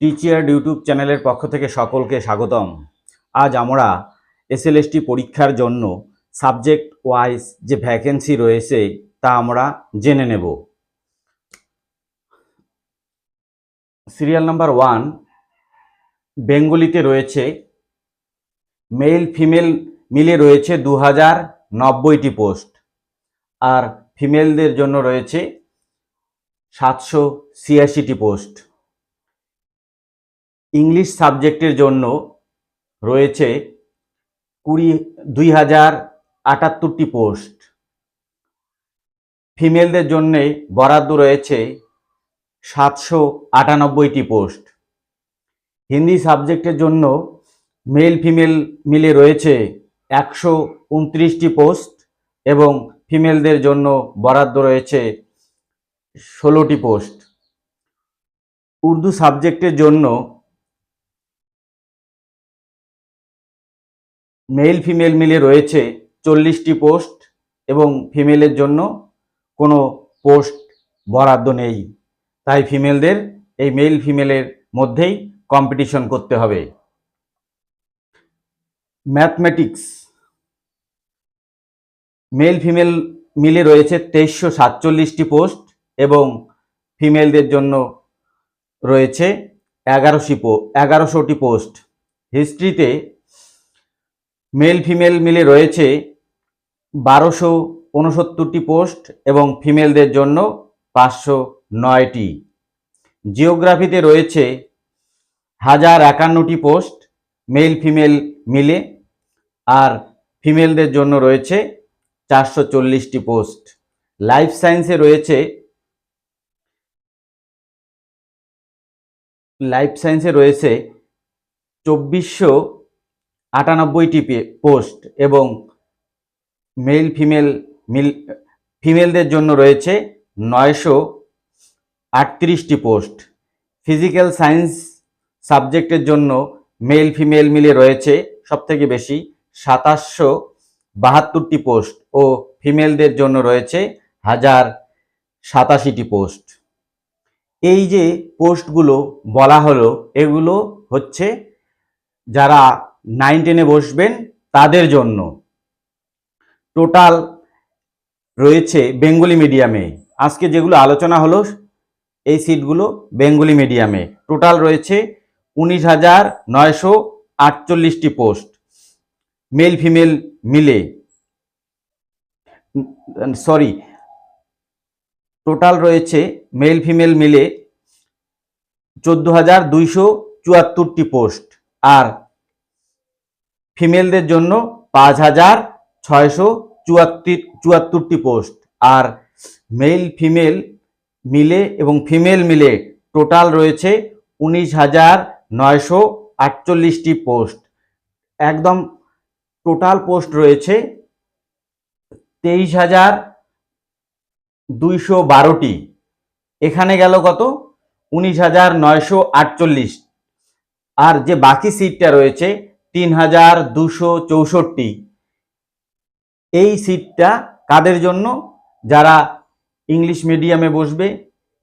টিচিয়ার YouTube চ্যানেলের পক্ষ থেকে সকলকে স্বাগতম। আজ আমরা এসএলএসটি পরীক্ষার জন্য সাবজেক্ট ওয়াইজ যে ভ্যাকেন্সি রয়েছে তা আমরা জেনে নেব। সিরিয়াল নাম্বার ওয়ান বেঙ্গলিতে রয়েছে মেল ফিমেল মিলে রয়েছে দু হাজার নব্বইটি পোস্ট আর ফিমেলদের জন্য রয়েছে সাতশো ছিয়াশিটি পোস্ট ইংলিশ সাবজেক্টের জন্য রয়েছে কুড়ি, দুই হাজার আটাত্তরটি পোস্ট। ফিমেলদের জন্যে বরাদ্দ রয়েছে সাতশো আটানব্বইটি পোস্ট। হিন্দি সাবজেক্টের জন্য মেল, ফিমেল মিলে রয়েছে একশো উনত্রিশটি পোস্ট এবং ফিমেলদের জন্য বরাদ্দ রয়েছে ষোলোটি পোস্ট। উর্দু সাবজেক্টের জন্য মেল ফিমেল মিলে রয়েছে চল্লিশটি পোস্ট এবং ফিমেলের জন্য কোনো পোস্ট বরাদ্দ নেই। তাই ফিমেলদের এই মেল ফিমেলের মধ্যেই কম্পিটিশন করতে হবে। ম্যাথমেটিক্স মেল ফিমেল মিলে রয়েছে তেইশশো সাতচল্লিশটি পোস্ট এবং ফিমেলদের জন্য রয়েছে এগারোশি পো এগারোশোটি পোস্ট হিস্ট্রিতে মেল ফিমেল মিলে রয়েছে বারোশো উনসত্তরটি পোস্ট এবং ফিমেলদের জন্য পাঁচশো নয়টি। জিওগ্রাফিতে রয়েছে হাজার একান্নটি পোস্ট মেল ফিমেল মিলে আর ফিমেলদের জন্য রয়েছে চারশো চল্লিশটি পোস্ট। লাইফ সায়েন্সে রয়েছে লাইফ সায়েন্সে রয়েছে চব্বিশশো আটানব্বইটি পোস্ট এবং মেল, ফিমেল, মিল ফিমেলদের জন্য রয়েছে নয়শো আটত্রিশটি পোস্ট। ফিজিক্যাল সায়েন্স সাবজেক্টের জন্য মেল, ফিমেল মিলে রয়েছে সবথেকে বেশি সাতাশশো বাহাত্তরটি পোস্ট ও ফিমেলদের জন্য রয়েছে হাজার সাতাশিটি পোস্ট। এই যে পোস্টগুলো বলা হলো, এগুলো হচ্ছে যারা নাইন টেনে বসবেন তাদের জন্য। টোটাল রয়েছে বেঙ্গলি মিডিয়ামে। আজকে যেগুলো আলোচনা হলো, এই সিটগুলো বেঙ্গলি মিডিয়ামে। টোটাল রয়েছে উনিশ হাজার নয়শো আটচল্লিশটি পোস্ট মেল ফিমেল মিলে। সরি টোটাল রয়েছে মেল ফিমেল মিলে চোদ্দ হাজার দুইশো চুয়াত্তরটি পোস্ট। আর ফিমেলদের জন্য পাঁচ হাজার ছয়শো চুয়াত্তর চুয়াত্তরটি পোস্ট। আর মেল, ফিমেল মিলে এবং ফিমেল মিলে টোটাল রয়েছে উনিশ হাজার নয়শো আটচল্লিশটি পোস্ট। একদম টোটাল পোস্ট রয়েছে তেইশ হাজার দুইশো বারোটি। এখানে গেল কত? উনিশ হাজার নয়শো আটচল্লিশ। আর যে বাকি সিটটা রয়েছে তিন হাজার দুশো চৌষট্টি। এই সিটটা কাদের জন্য? যারা ইংলিশ মিডিয়ামে বসবে,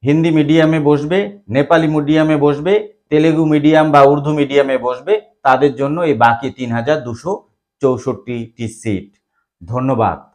হিন্দি মিডিয়ামে বসবে, নেপালি মিডিয়ামে বসবে, তেলেগু মিডিয়াম বা উর্দু মিডিয়ামে বসবে, তাদের জন্য এই বাকি তিন হাজার দুশো চৌষট্টিটি সিট ধন্যবাদ।